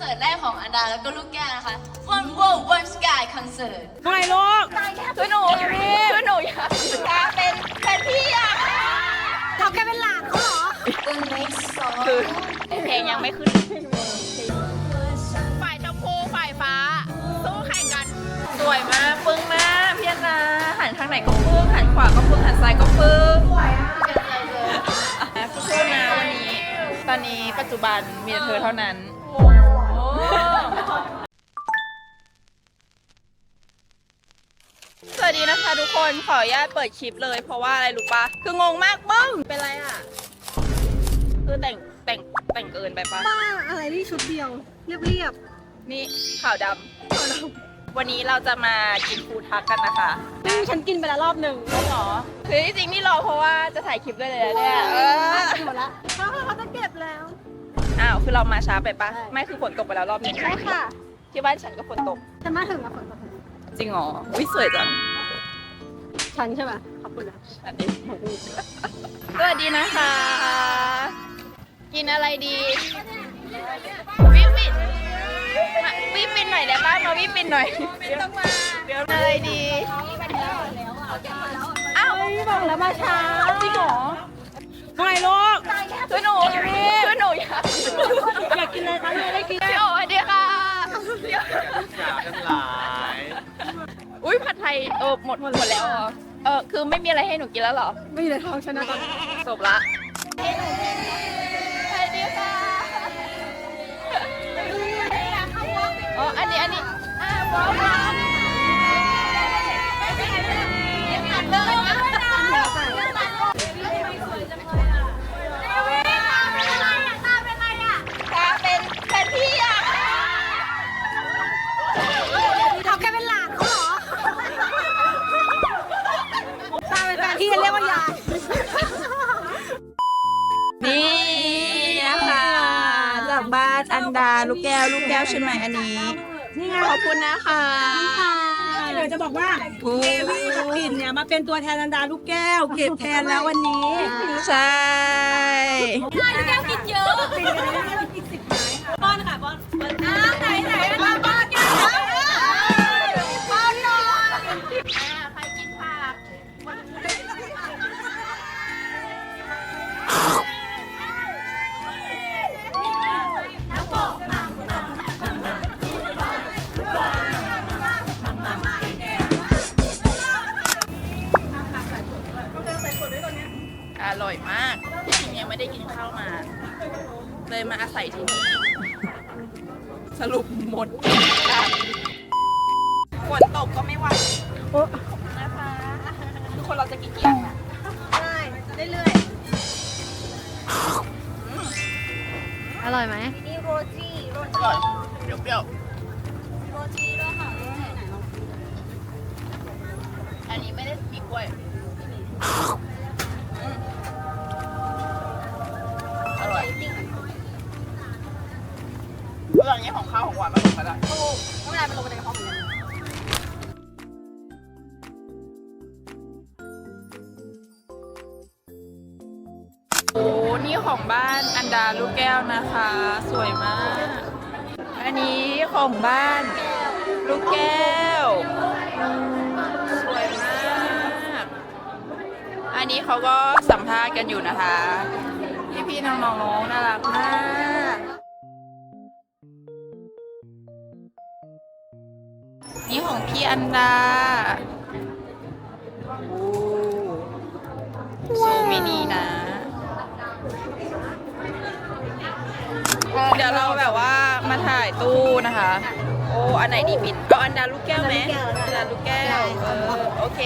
เสิร์ตแรกของอันดาแล้วก็ลูกแก้วนะคะ One World One Sky Concert ไม่ลูกคือหนูคือหนูอยากกลายเป็นแฟนพี่อะทำแกเป็นหลานเขาเหรอ The next song เพลงยังไม่ขึ้น ฝ่ายชมพูฝ่ายฟ้า สู้แข่งกัน สวยมากปึ้งมากพี่นาหันทางไหนก็ปึ้งหันขวาก็ปึ้งหันซ้ายก็ปึ้งสู้ๆนะวันนี้ ตอนนี้ปัจจุบันมีแต่เธอเท่านั้น สวัสดีนะคะทุกคนขออนุญาตเปิดคลิปเลย เพราะว่าอะไรรู้ปะคืองงมากปึ้งเป็นไรอะ คือแต่งแต่งแต่งเกินไปปะป้าอะไรนี่ชุดเดียว เรียบเรียบนี่ขาวดำวันนี้เราจะมากินฟูทักกันนะคะๆซึ่งฉันกินไปแล้วรอบหนึ่งแล้วหรอคือที่จริงนี่รอเพราะว่าจะถ่ายคลิปด้วยเลยนะเนี่ยเออ หมดละเขาเขาจะเก็บแล้วอ้าวคือเรามาช้าไปปะใช่ไม่คือฝนตกไปแล้วรอบนึงใช่ค่ะ ที่บ้านฉันก็ฝนตก ฉันมาถึงแล้วฝนตกจริงเหรอวิสวยจัง ฉันใช่ไหมขอบคุณนะอันนี้สวัสดีนะคะ กินอะไรดีวิปปินมาวิปปินหน่อยได้ป่ะมาวิปปินหน่อยต้องมาเดี๋ยวอะไรดีอ้าวบอกแล้วมาช้าจริงเหรอไม่ลูกคือหนูคือหนู อยากอยากกินอะไรคะไม่ได้กินพี่โอ๋สวัสดีค่ะจ่าทั้งหลายอุ้ยผัดไทยเออหมดหมดแล้วเหรอเออคือไม่มีอะไรให้หนูกินแล้วเหรอ ไม่อยู่ในท้องฉันนะตอนนี้จบละสวัสดีค่ะอ๋ออันนี้อันนี้อ่าว้าวว้าวต ใช่ไหมอันนี้ นี่ไงขอบคุณนะคะเดี๋ยวจะบอกว่าเอวี่กับกลิ่นเนี่ยมาเป็นตัวแทนอันดาลูกแก้ว เก็บแทนแล้ววันนี้ใช่ป้อนค่ะป้อนไหนไหนมาบ้านกันบ้ อร่อยมากที่จริงยังไม่ได้กินข้าวมา เลยมาอาศัยที่นี่สรุปหมดฝนตกก็ไม่ไหวโอ้นะคะทุกคนเราจะกินกี่อย่างนะได้เรื่อยอร่อยไหมอร่อยเปรี้ยวๆอันนี้ไม่ได้มีกล้วย ดาลูกแก้วนะคะ สวยมาก อันนี้ของบ้าน ลูกแก้ว สวยมาก อันนี้เขาก็สัมภาษณ์กันอยู่นะคะ พี่ๆน้องๆน่ารักมากนี่ของพี่อันดาโอ้โซมินีนะ ถ่ายตู้นะคะ โอ้ อันไหนดีปิด เอาอันดาลูกแก้วไหมอันดาลูกแก้ว เออ โอเค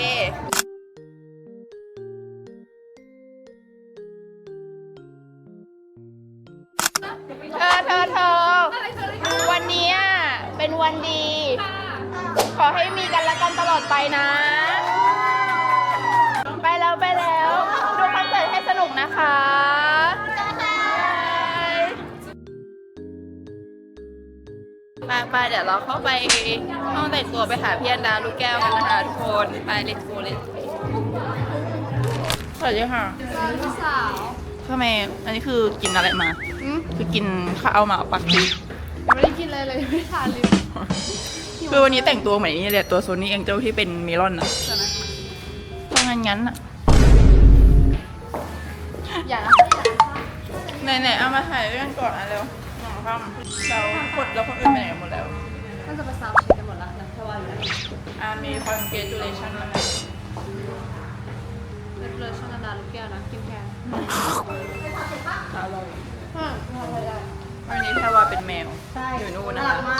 เธอเธอเธอวันนี้อะเป็นวันดี ขอให้มีกันและกันตลอดไปนะ ไปไปเดี๋ยวเราเข้าไปห้องแต่งตัวไปหาพี่อันดาลูกแก้วกันนะคะทุกคนไปเล t โกเล t สวัสดีค่ะทำไมอันนี้คือกินอะไรมาคือกินข้าวมาปักพริกไม่ได้กินเลยไม่ทานลิปคือวันนี้แต่งตัวเหมือนนี่เลยตัวโซนี่เองเจ้าที่เป็นเมลอนอะต้องงั้นงั้นๆอะอย่านะไหนไหนๆเอามาถ่ายเรื่องก่อนอะเร็ว หนังค่ำเราคนเราคนอื่นไปไหนกันหมดแล้วน่าจะไปซาวด์เช็คกันหมดแล้วนะแค่ว่าอยู่แล้วอ่ามี congratulation มาให้เลิศเลยช่างนาดาลูกแก้วนะกินแทนอร่อยอืมทำอะไรได้วันนี้แพรวาเป็นแมวอยู่นู่นนะคะ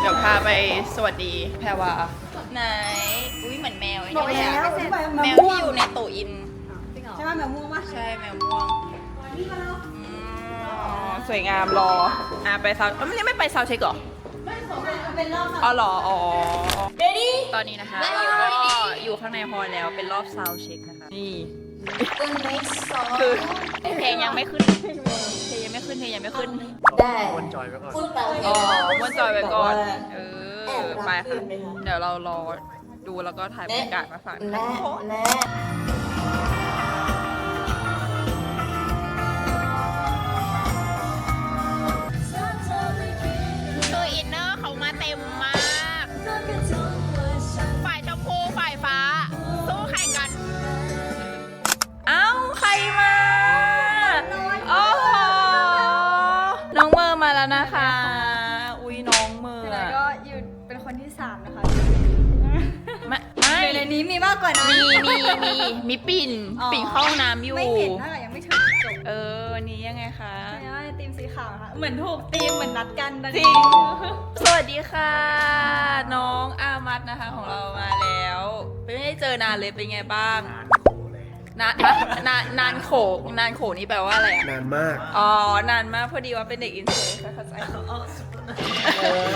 เดี๋ยวพาไปสวัสดีแพรวาไหนอุ้ยเหมือนแมวไอ้นี่เลยอะแมวที่อยู่ในโตอิน จริงเหรอใช่ไหมแมวม่วงปะใช่แมวม่วงอืมอ๋อ สวยงามรอ อะไปซาวเอ้ยมันยังไม่ไปซาวเช็คเหรอเป็นรอบอ๋อเหรออ๋อตอนนี้นะคะเราก็อยู่ข้างในฮอลล์แล้วเป็นรอบซาวเช็คนะคะ นี่คือเพลงยังไม่ขึ้น เพลงยังไม่ขึ้น เพลงยังไม่ขึ้นวนจอยไว้ก่อนอ๋อม้วนจอยไว้ก่อน เออ ไปค่ะ เดี๋ยวเรารอดูแล้วก็ถ่ายบรรยากาศมาฝากนะคะ เข้าห้องน้ำอยู่ ไม่เห็นถ้าเกิดยังไม่ถึงจบเออวันนี้ยังไงคะ ใช่ไหมทีมสีขาวนะคะเหมือนถูกทีมเหมือนนัดกันตอนจรินี้งสวัสดีค่ะ น้องอามัดนะคะของเรามาแล้วไม่ได้เจอนานเลยเป็นไงบ้าง นานโขเลยนานนานนานโขนานโขนี่แปลว่าอะไรอะนานมากอ๋อ นานมากพอดีว่าเป็นเด็กอินเตอร์ค่ะเข้าใจ เออ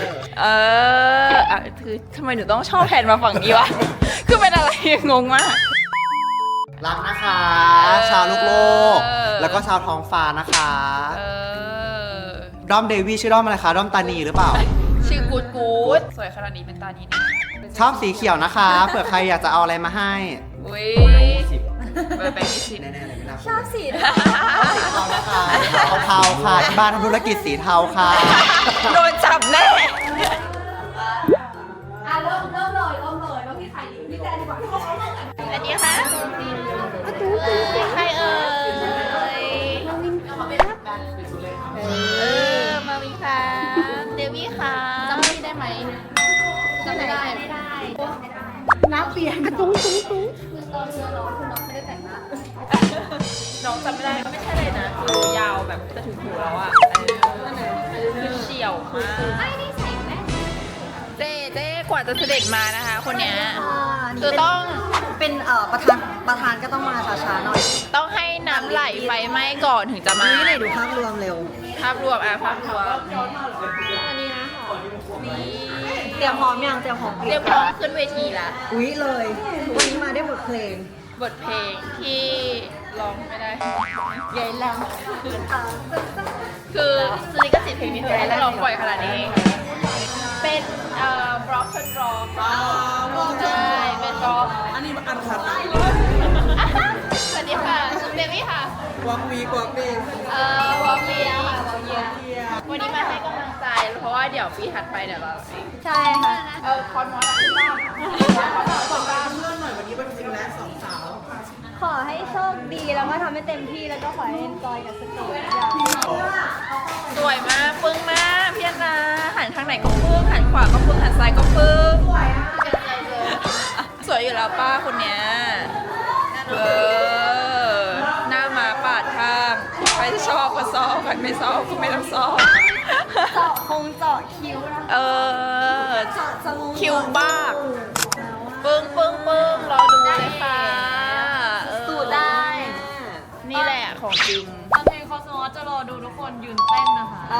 เอออะคือทำไมหนูต้องชอบแผนมาฝั่งนี้วะ คือเป็นอะไรงงมาก รักนะคะเออชาวลูกโลก เออ แล้วก็ชาวท้องฟ้านะคะ เออ ด้อมเดวี่ชื่อด้อมอะไรคะ ด้อมตานีหรือเปล่า ชื่อกูดกูดสวยขนาดนี้เป็นตานี้เนี่ยชอบสีเขียวนะคะ เผื่อใครอยากจะเอาอะไรมาให้อุ้ยเบอร์แบงค์ยี่สิบแน่ๆเลยไม่น่าชอบสีเทานะคะเทาๆค่ะที่บ้านทำธุรกิจสีเทาค่ะ โดนจับแน่ อะเริ่มเริ่มเลยเริ่ม ใครเอ่ยเออ มาวินค่ะเดวี่ค่ะจำพี่ได้ไหมจำไม่ได้ไม่ได้น้ำเปลี่ยนกระตุ้งตุ้งตุ้งคือตอนเธอร้อนคือน้องไม่ได้แต่งหน้าน้องจำไม่ได้ก็ไม่ใช่เลยนะ คือยาวแบบจะถึงหูแล้วอะเออคือเฉียวมากไม่ได้ใส่แว่เจ๊เจ๊กว่าจะเสด็จมานะคะ คนเนี้ยคือต้องเป็นเอ่อประธาน ประธานก็ต้องมาช้าๆหน่อยต้องให้น้ำไหลไฟไหม้ก่อนถึงจะมานี่ไหนดูภาพรวมเร็ว ภาพรวมอะภาพรวมอันนี้นะนี่เตรียมพร้อมยังเตรียมพร้อมเรียบร้อยขึ้นเวทีละอุ้ยเลยวันนี้มาได้บทเพลง บทเพลงที่ร้องไม่ได้ใหญ่แล้วคือซื้อลิขสิทธิ์เพลงนี้เธอให้ร้องบ่อยขนาดนี้ เป็นเอ่อบล็อกชนร็อกใช่เป็น ค่ะกวางวีกวางเบงเอ่อวอลเวียค่ะวอลเวียวันนี้มาให้กำลังใจ เพราะว่าเดี๋ยวปีถัดไปเดี๋ยวเราใช่ค่ะ เออคอนมอสขึ้นบ้างคอนมอสขึ้นบ้างขอให้โชคดีแล้วก็ทำให้เต็มที่แล้วก็ขอให้เอนจอยกับสเตจอย่างสวยมากปึ้งมากพี่อนนาหันทางไหนก็ปึ้งหันขวาก็ปึ้งหันซ้ายก็ปึ้งสวย อบก็ชอบใครไม่ชอบก็ไม่ต้องชอบเจาะคงเจาะคิ้วนะเออ เจาะจมูกคิวบ้า ปึ้งปึ้งปึ้งรอดูเลยค่ะเออสูดได้นี่แหละของจริง ตอนเพลงคอสมอสจะรอดูทุกคนยืนเต้นนะคะ เอ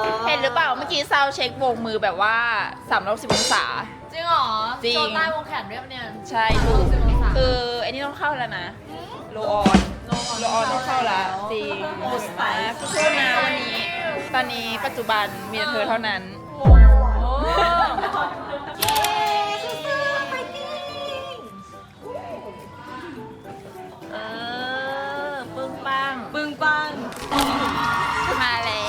อเห็นหรือเปล่าเมื่อกี้ซาวเช็คโบกมือแบบว่า360องศา จริงเหรอจริง โชว์ใต้วงแขนเรียบเนี่ยใช่ถูกคือไอ้นี่ต้องเข้าแล้วนะ โลออน โลออนต้องเข้าแล้วจริงมาสู้ๆนะวันนี้ ตอนนี้ปัจจุบันมีแต่เธอเท่านั้นโอ้โหเออ ปึ้งปัง ปึ้งปัง มาแล้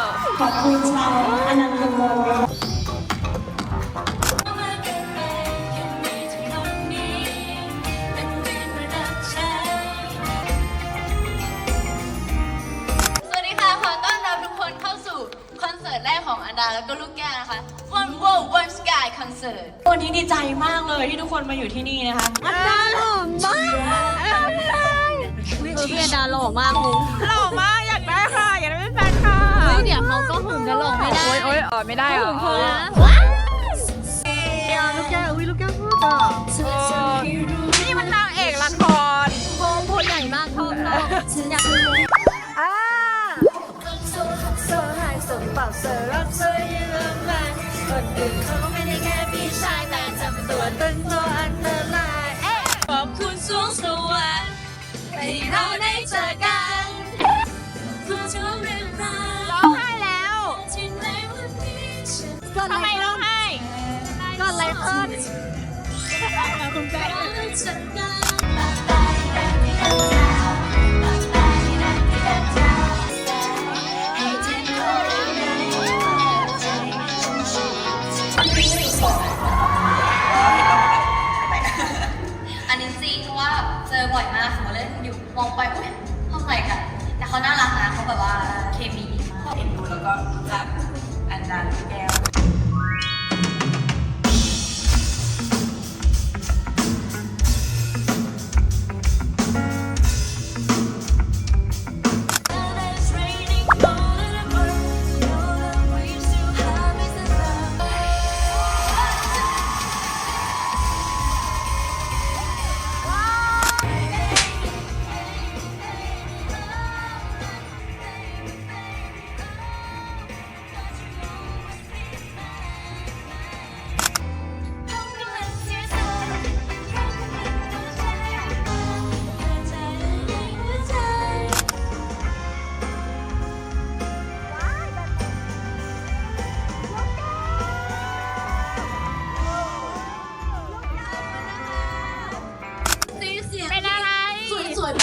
วอบคุณชาวอนันต์ อยู่ที่นี่นะคะอันดาหล่อมากพี่อันดาหล่อมากมุ้งหล่อมากอยากได้ค่ะอยากได้เป็นแฟนค่ะเฮ้ยเดี๋ยวเขาก็หึงกันหลงไม่ได้โอ๊ยโอ๊ยเออไม่ได้เหรอเออลูกแก้วอุ้ยลูกแก้วพูดอะเออนี่มันนางเอกละครโพมพูดใหญ่มากชอบชอบอยากดู ขอบคุณสูงสวรรค์ที่เราได้เจอกันทุกช่วงเรื่องราวร้องไห้แล้วที่ในวันนี้ฉันทำไมร้องไห้ก็อะไรขึ้นอัน แบบว่าเคมีดีมากเอ็นดูแล้วก็รักอันดาลูกแก้ว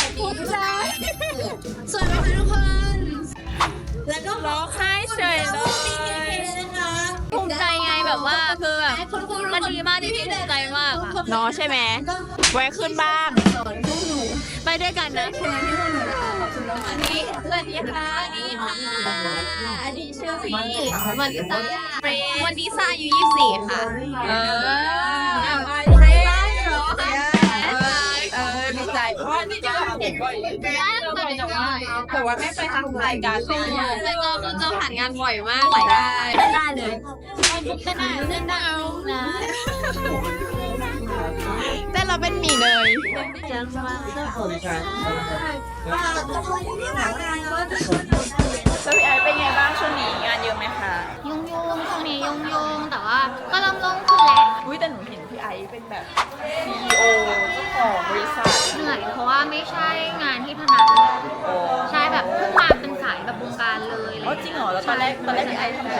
สวยๆแบบนี้สวยไหมคะทุกคน แล้วก็ร้องไห้เฉยเลย ภูมิใจไงแบบว่าคือแบบมันดีมากที่พี่ภูมิใจมากอะเนาะใช่ไหมแวะขึ้นบ้างไปด้วยกันนะอันนี้สวัสดีค่ะอันนี้ค่ะอันนี้ชื่อพี่วันดิซ่าวันดิซ่าอายุ24 ค่ะ เออ อดีใจะว่านี่จะเห็นบ่อยแต่ว่าแต่ว่าไม่ไปทำรายการเลยแต่เราเราผ่านงานบ่อยมากหลายได้ได้เลยได้ได้ได้ได้นะแต่เราเป็นหมีเนยแล้วพี่ไอเป็นไงบ้างช่วงนี้งานเยอะไหมคะยุ่งยุ่งช่วงนี้ยุ่งยุ่งแต่ว่าก็เริ่มลงขึ้นแล้วอุ้ยแต่หนูเห็นพี่ไอเป็นแบบ CEO เจ้าของบริษัท อย เพราะว่าไม่ใช่งานที่ถนัดโอ้ใช่แบบเพิ่งมาเป็นสายแบบวงการเลยอะไรอ๋อจริงเหรอแล้วตอนแรกตอนแรกพี่ไอซ์ทำอะไร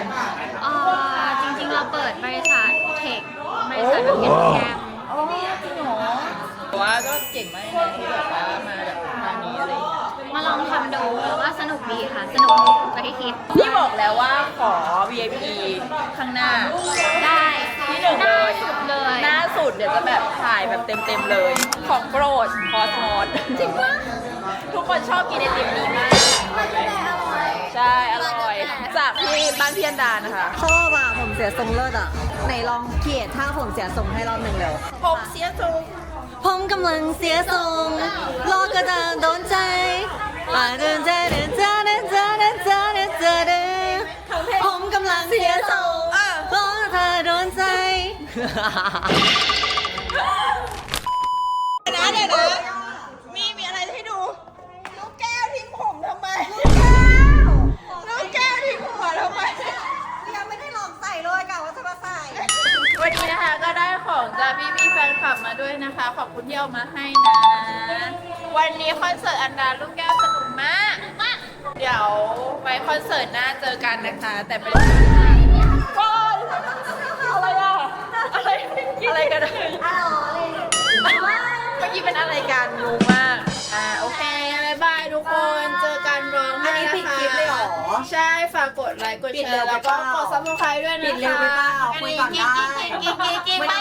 เอ่อจริงๆเราเปิดบริษัทเทคบริษัทแบบเก็บแกมอ๋อจริงเหรอแต่ว่าก็เก่งมากนะที่แบบว่ามาแบบทางนี้อะไรอย่างเงี้ยมาลองทำดูแล้วว่าสนุกดีค่ะ สนุกกว่าที่คิด นี่บอกแล้วว่าขอ VIP ข้างหน้า ได้ ที่หนึ่งเลายสุดเลยหน้าสุดเนี่ยจะแบบถ่ายแบบเต็มๆเลย ของโปรดคอสมอสจริงปะทุกคนชอบกินไอติมนี้มากมอร่อย ใช่ อร่อย จากที่บ้านเพียนดานะคะ ชอบอะผมเสียทรงเลิศอะไหนลองเกียรถ้าผมเสียทรงให้รอบหนึ่งเร็วผมเสียทรงผมกำลังเสียทรงรอก็จะดาษโดนใจอ่าเดินเจเดินเจเดินเจเดินเจเดินเจเดินผมกำลังเสียทรง อ่ รอเธอโดนใจนะเดี๋ยวนะมีมีอะไรให้ดู ลูกแก้วทิ้งผมทำไม ลูกแก้วทิ้งหัวทำไม ยังไม่ได้ลองใส่เลยกะว่าจะมาใส่ วันนี้นะคะก็ได้ของจากพี่พี่ๆแฟนคลับมาด้วยนะคะ ขอบคุณที่เอามาให้นะ วันนี้คอนเสิร์ตอันดาลูกแก้วสนุกมากมากเดี๋ยวไว้คอนเสิร์ตหน้าเจอกันนะคะ แต่เป็น อะไรกันอะเมื่อกี้เป็นอะไรกันงงมากอ่าโอเคบ๊ายบายทุกคน เจอกันร้องไห้อันนี้นะคะปิดคลิปเลยเหรอใช่ ฝากกดไลค์ กดแชร์ แล้วก็กดซับสไครต์ด้วยนะคะปิดเร็วไปเปล่าคุยก่อนได้ กิ๊กกิ๊กกิ๊กกิ๊กไม่